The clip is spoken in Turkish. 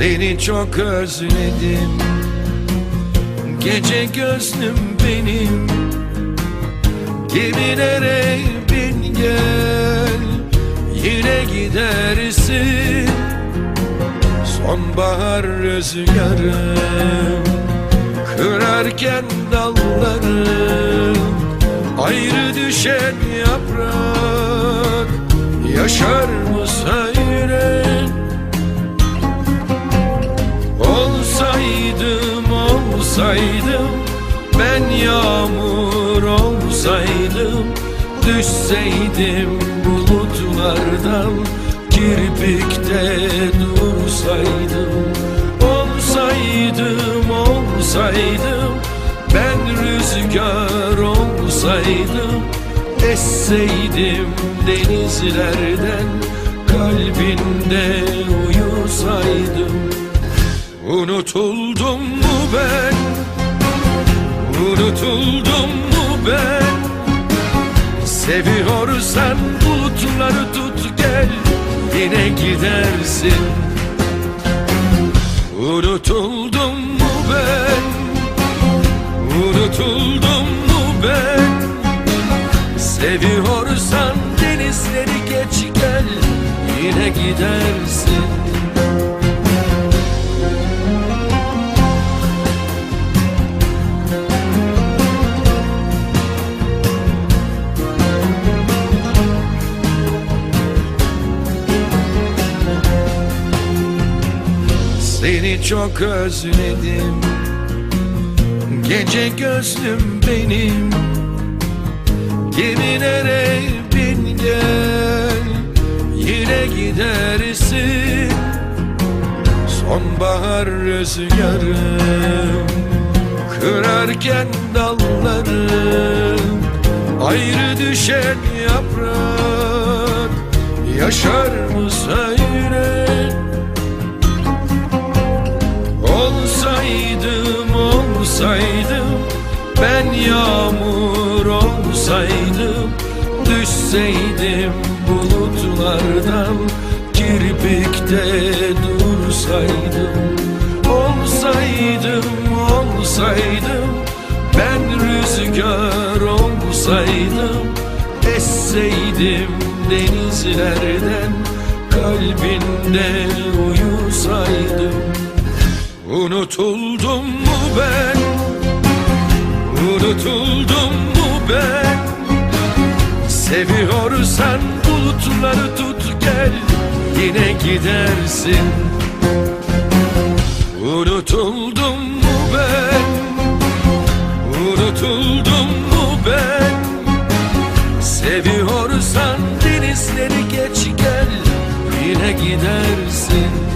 Seni çok özledim. Gece gözlüm benim. Gemilere bin gel Yine gidersin. Sonbahar rüzgarı Kırarken dalları Ayrı düşen yaprak. Yaşar mı söyle yağmur olsaydım Düşseydim bulutlardan Kirpikte dursaydım. Olsaydım olsaydım Ben rüzgar olsaydım Esseydim denizlerden Kalbinde uyusaydım. Unutuldum Unutuldum mu ben? Seviyorsan bulutları tut gel Yine gidersin Unutuldum mu ben? Unutuldum mu ben? Seviyorsan denizleri geç gel Yine gidersin Seni çok özledim. Gece gözlüm benim. Gemilere bin gel Yine gidersin. Sonbahar rüzgarı Kırarken dalları Ayrı düşen yaprak. Yaşar mı olsaydım Ben yağmur olsaydım Düşseydim bulutlardan Kirpikte dursaydım. Olsaydım olsaydım Ben rüzgar olsaydım Esseydim denizlerden Kalbinde uyusaydım Unutuldum mu ben? Unutuldum mu ben? Seviyorsan bulutları tut gel Yine gidersin Unutuldum mu ben? Unutuldum mu ben? Seviyorsan denizleri geç gel Yine gidersin